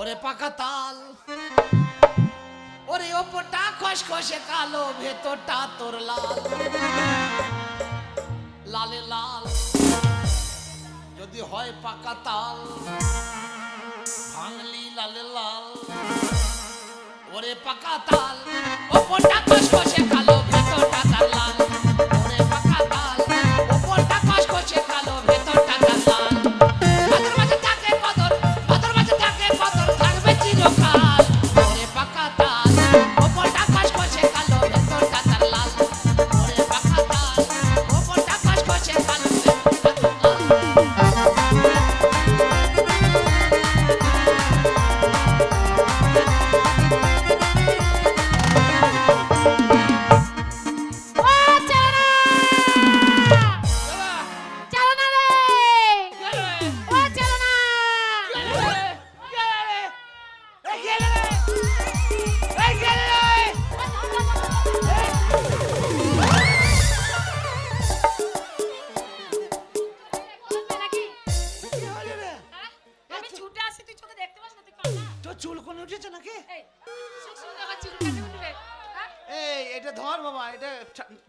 ওরে পাকা তাল। ওরে ওপরটা খসখসে কালো, ভেতরটা তোর লাল। লালে লাল। যদি হয় পাকা তাল, ভাঙলি লালে লাল। ওরে পাকা তাল, ওপরটা খসখসে কালো। চুল কোন উঠেছে নাকি? এই হ্যাঁ? এটা ধর বাবা এটা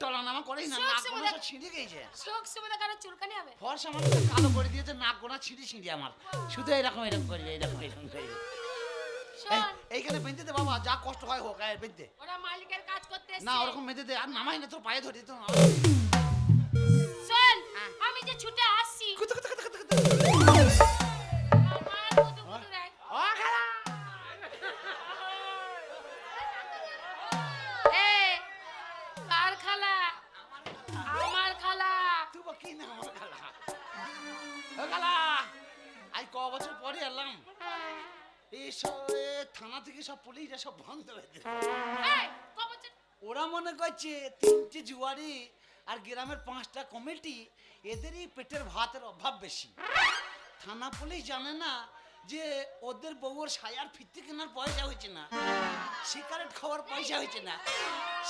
টলা নামা করেই না নাক গোনা ছিঁড়ে গেছে। সুখ সুবিধা কারও চুলকানি হবে। ফর্সা আমার কালো করে দিয়েছে নাক গোনা ছিঁড়ি ছিঁড়ি আমার। শুধু এরকম এরকম করি এরকম এরকম করি। এইখানে বেঁধে দে বাবা যা কষ্ট হয় হোক এই বেঁধে ওরা মালিকের কাজ করতে না ওরকম বেঁধে দে আর নামাই না তোর পায়ে ধরি তো এ, থানা থেকে সব পুলিশরা সব বন্ধ হয়ে এই, কবচের ওরা মনে করছে তিনটে জুয়ারি আর গ্রামের পাঁচটা কমিটি এদেরই পেটের ভাতের অভাব বেশি। থানা পুলিশ জানে না যে ওদের বউর সায়ার ফিরতে কেনার পয়সা হয়েছে না সিগারেট খাওয়ার পয়সা হয়েছে না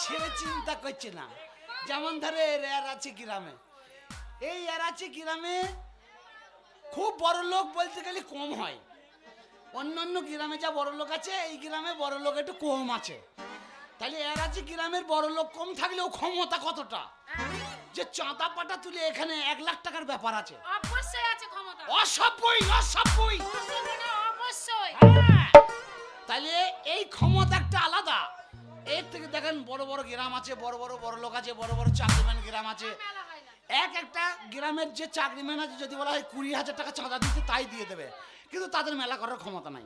সে চিন্তা করছে না। যেমন ধরে এর আছে গ্রামে। এই এর আছে গ্রামে খুব বড় লোক বলতে গেলে কম হয়। অন্য অন্য গ্রামে যা বড় লোক আছে এই গ্রামে বড় লোক একটু কম আছে। তাহলে এর আছে গ্রামের বড় লোক কম থাকলেও ক্ষমতা কতটা? যে চাঁদা পাটা তুলে এখানে এক লাখ টাকার ব্যাপার আছে। অবশ্যই আছে ক্ষমতা। অসভ্যই অসভ্যই। অবশ্যই। হ্যাঁ। তাহলে এই ক্ষমতা একটা আলাদা। এর থেকে দেখেন বড় বড় গ্রাম আছে বড় বড় বড় লোক আছে বড় বড় চাকরিম্যান গ্রাম আছে। হয়। এক একটা গ্রামের যে চাকরিম্যান আছে যদি বলা হয় কুড়ি হাজার টাকা চাঁদা দিতে তাই দিয়ে দেবে কিন্তু তাদের মেলা করার ক্ষমতা নাই।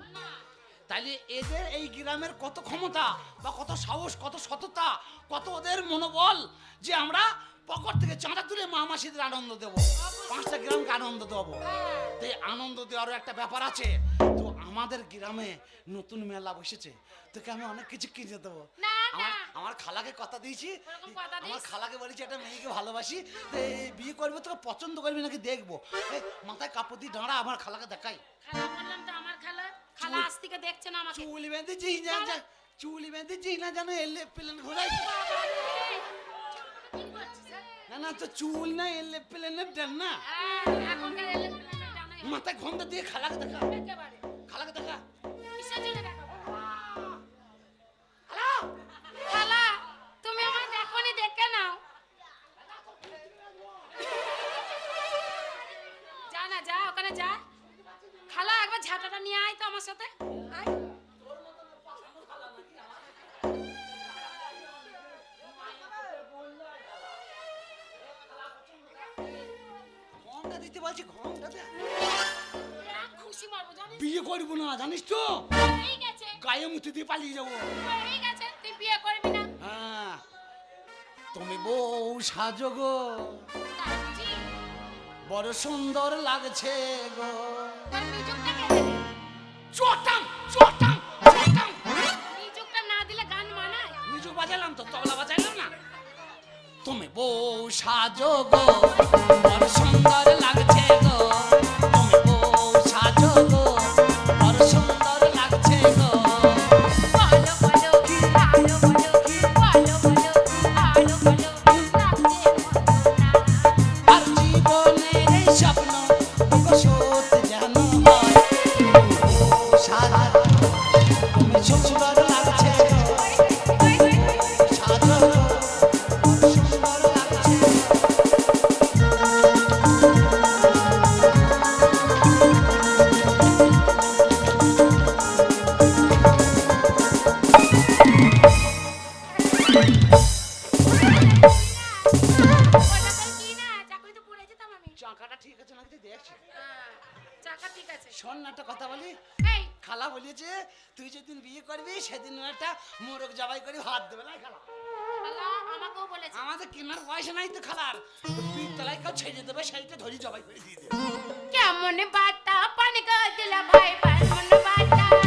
তাইলে এদের এই গ্রামের কত ক্ষমতা বা কত সাহস কত সততা কত ওদের মনোবল যে আমরা পকেট থেকে চাঁদা তুলে মা মাসিদের আনন্দ দেব পাঁচটা গ্রামকে আনন্দ দেবো। তাই আনন্দ দেওয়ারও একটা ব্যাপার আছে। তো আমাদের গ্রামে নতুন মেলা বসেছে তোকে আমি অনেক কিছু কিনে দেবো। না, আমার আমার খালাকে কথা দিয়েছি। আমার খালাকে বলেছি একটা মেয়েকে ভালোবাসি বিয়ে করবে তোকে পছন্দ করবি নাকি দেখব? মাথায় কাপড় দিয়ে দাঁড়া আমার খালাকে দেখাই। বললাম তো আমার খালা। খালা আজ থেকে দেখছে না আমাকে। চুল বেঁধে চিস না চুল বেঁধে চিস না জানো এলে প্লেন ঘোরাই হ্যাঁ? না না তো চুল না এলে প্লেনের ডান না। হ্যাঁ। মাথায় ঘণ্টা দিয়ে খালাকে দেখা। খালাকে দেখা? আমার সাথে? দিতে বলছি ঘণ্টা দে। রাগ খুশি মারবো, জানিস? বিয়ে করব না জানিস তো? এই গেছে, গায়ে মুতে দিয়ে পালিয়ে যাব। এই গেছে, তুই বিয়ে করবি না। হ্যাঁ। তুমি বউ সাজো গো। বড় সুন্দর লাগছে গো। চটাং চটাং মিউজিকটা না দিলে গান মানায়? মিউজিক বাজালাম তো তবলা বাজাইলাম না। তুমি বউ সাজো গো বড় সুন্দর লাগছে। আমাদের কেনার পয়সা নাই তো খালার। তলায় কেউ ছেড়ে দেবে সেইটা ধরি জবাই করে দিয়ে দেবে। কেমন বাতা পান গা দিলা ভাই কেমন বাটা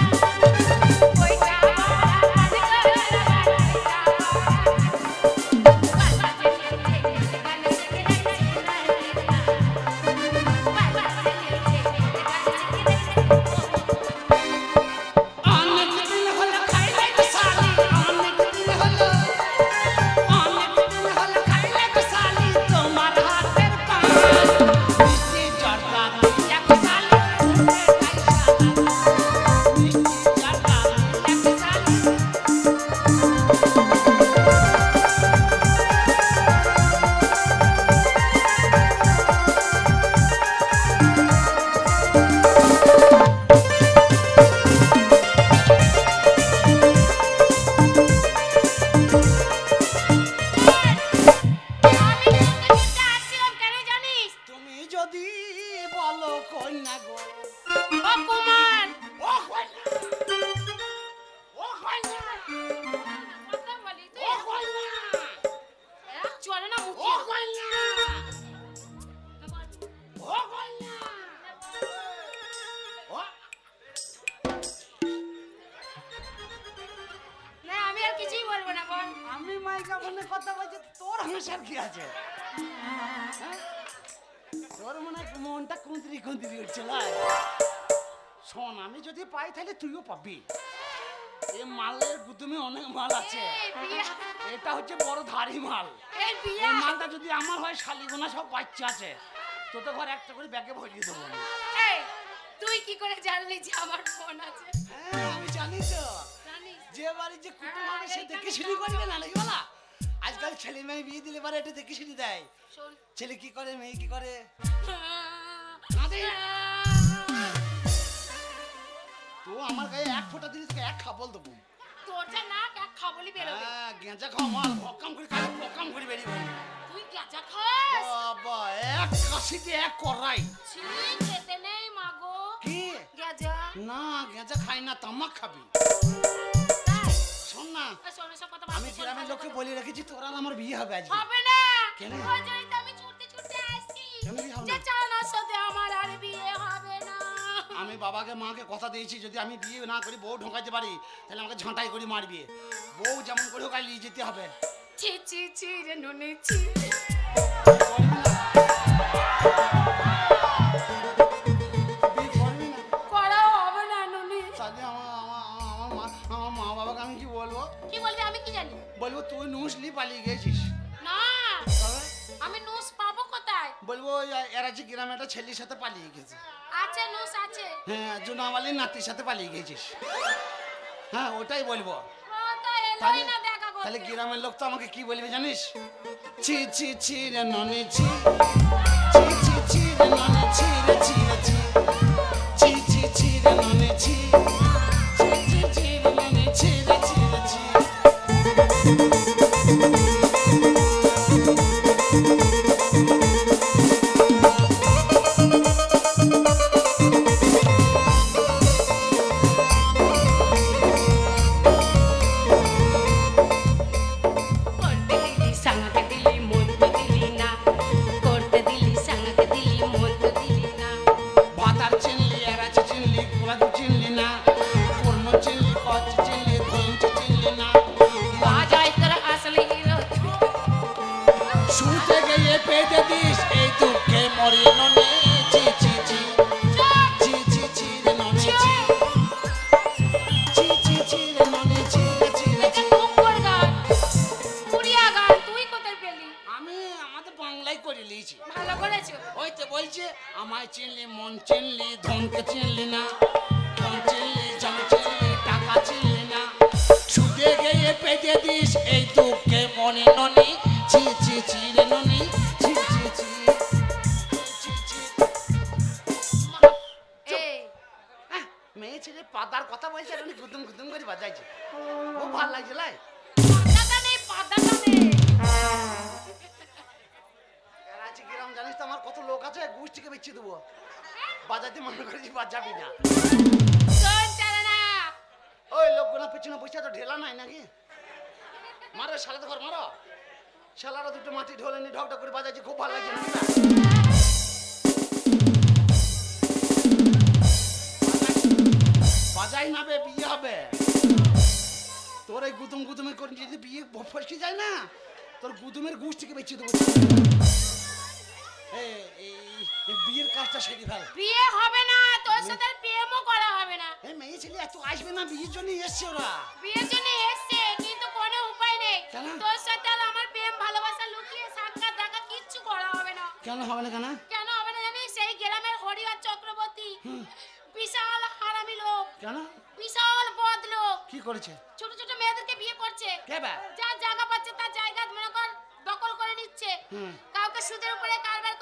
আমি মাইকা ফোনে কথা বলছি, তোর হাসার কি আছে? তোর মনে মনটা কুঁদরি কুঁদরি উঠছে শোন, আমি যদি পাই তাহলে তুইও পাবি এই মালের গুদুমে অনেক মাল আছে। এটা হচ্ছে বড় ধারি মাল। এই মালটা যদি আমার হয় শালিগোনা সব বাচ্চা আছে। তো তো ঘর একটা করে ব্যাগে ভরিয়ে দেবো তুই কি করে জানলি যে আমার ফোন আছে? হ্যাঁ আমি জানি তো। যে বাড়ি যে কুটুম হ্যাঁ, হবে সে দেখে শুনি করবে না নাকি বলা? আজকাল ছেলে মেয়ে বিয়ে দিলে পারে এটা দেখে শুনি। দেয় ছেলে কি করে মেয়ে কি করে? তো আমার গায়ে এক ফোঁটা দিলে তোকে এক খাবল দেবো। তোর যা এক খাবলি বেরোবে। হ্যাঁ গেঁজা খাওয়া মাল ভকাম করে ভকাম করে বেরিয়ে বেরিয়ে তুই গেজা খাস? বাবা এক কাশিতে এক করাই ছি খেতে নেই মাগো। কি? গেজা। না গেঁজা খাই না তামাক খাবি। শোন না আমি গ্রামের লোককে বলে রেখেছি তোরা আর আমার বিয়ে হবে আজকে। হবে না। কেন? ওই আমি ছুটতে ছুটতে আসছি। কেন বিয়ে হবে? যে না? সাথে আমার আমি বাবাকে, মাকে কথা দিয়েছি, যদি আমি বিয়ে না করি, বউ ঢোকাইতে পারি, তাহলে আমাকে ঝাঁটাই করে মারবি। বউ যেমন করে হোক নিয়ে যেতে হবে। ছি ছি ছি রে নুনি গেছিস? হ্যাঁ ওটাই বলব। এলোই তাহলে তাহলে গ্রামের লোক তো আমাকে কি বলবে জানিস? ছি ছি ছি রে ননে ছি। ছি ছি ছি রে ননে ছি রে ছি রে ছি। আছে কিরম জানিস তো আমার কত লোক আছে গুষ্টিকে বেঁচে দেবো। বাজাতে মনে করেছি বাজাবি না। ওই লোকগুলো পেছনে বসে তো ঢেলা নাই নাকি? মারো শালাতে ঘর মারো। শালারা দুটো মাটি ঢোলে নি ঢক ঢক করে বাজাচ্ছে খুব ভালো লাগছে না বাজাই না বে বিয়ে হবে। তোর এই গুদুম গুদুমের করে যদি বিয়ে ফসকে যায় না তোর গুদুমের গুষ্টিকে বেঁচে দেবো। বিয়ের কাজটা সেরে ফেল। বিয়ে হবে না তোর সাথে প্রেমও করা হবে না। এই মেয়ে ছেলে এত আসবে না বিয়ের জন্য এসছে ওরা। বিয়ের জন্য এসছে কিন্তু কোনো উপায় নেই। তোর সাথে আর আমার প্রেম ভালোবাসা লুকিয়ে সাক্ষাৎ দেখা কিচ্ছু করা হবে না। কেন হবে না কেন? কেন হবে না জানিস? সেই গ্রামের হরিহর চক্রবর্তী বিশাল হারামি লোক। কেন? বিশাল বদ লোক। কি করেছে? ছোট ছোট মেয়েদেরকে বিয়ে করছে। কে বা? যার জায়গা পাচ্ছে তার জায়গা মনে কর দখল করে নিচ্ছে। কাউকে সুদের উপরে কারবার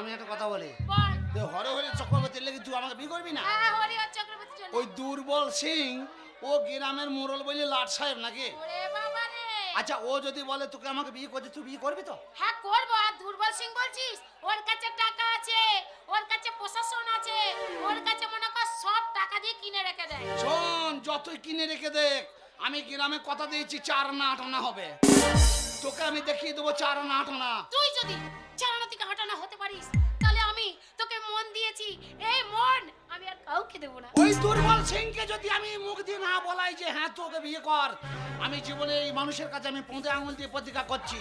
আমি একটা কথা বলি। হরে হরে চক্রবর্তীর লেগে তুই আমাকে বিয়ে করবি না? হ্যাঁ চক্রবর্তী ওই দুর্বল সিং ও গ্রামের মোড়ল বলে লাট সাহেব নাকি? আচ্ছা ও যদি বলে তোকে আমাকে বিয়ে করছে তুই বিয়ে করবি তো? হ্যাঁ করব। আর দুর্বল সিং বলছিস ওর কাছে টাকা আছে ওর কাছে প্রশাসন আছে ওর কাছে মনে কর সব টাকা দিয়ে কিনে রেখে দেয়। শোন যতই কিনে রেখে দেখ আমি গ্রামে কথা দিয়েছি চার না আট আনা হবে। তোকে আমি দেখিয়ে দেবো চার না আট আনা তুই যদি ওই দুর্বল সিংকে যদি আমি মুখ দিয়ে না বলাই যে হ্যাঁ তোকে বিয়ে কর। আমি জীবনে এই মানুষের কাছে আমি পৌঁছে আঙুল দিয়ে প্রতিজ্ঞা করছি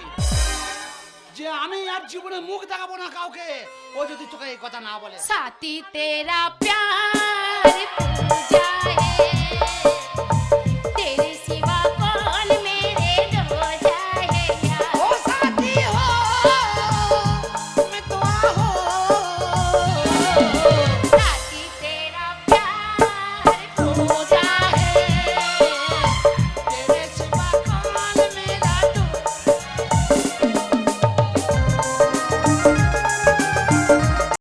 যে, আমি আর জীবনে মুখ দেখাবো না কাউকে। ও যদি তোকে এই কথা না বলে। সাথী, তেরা প্যার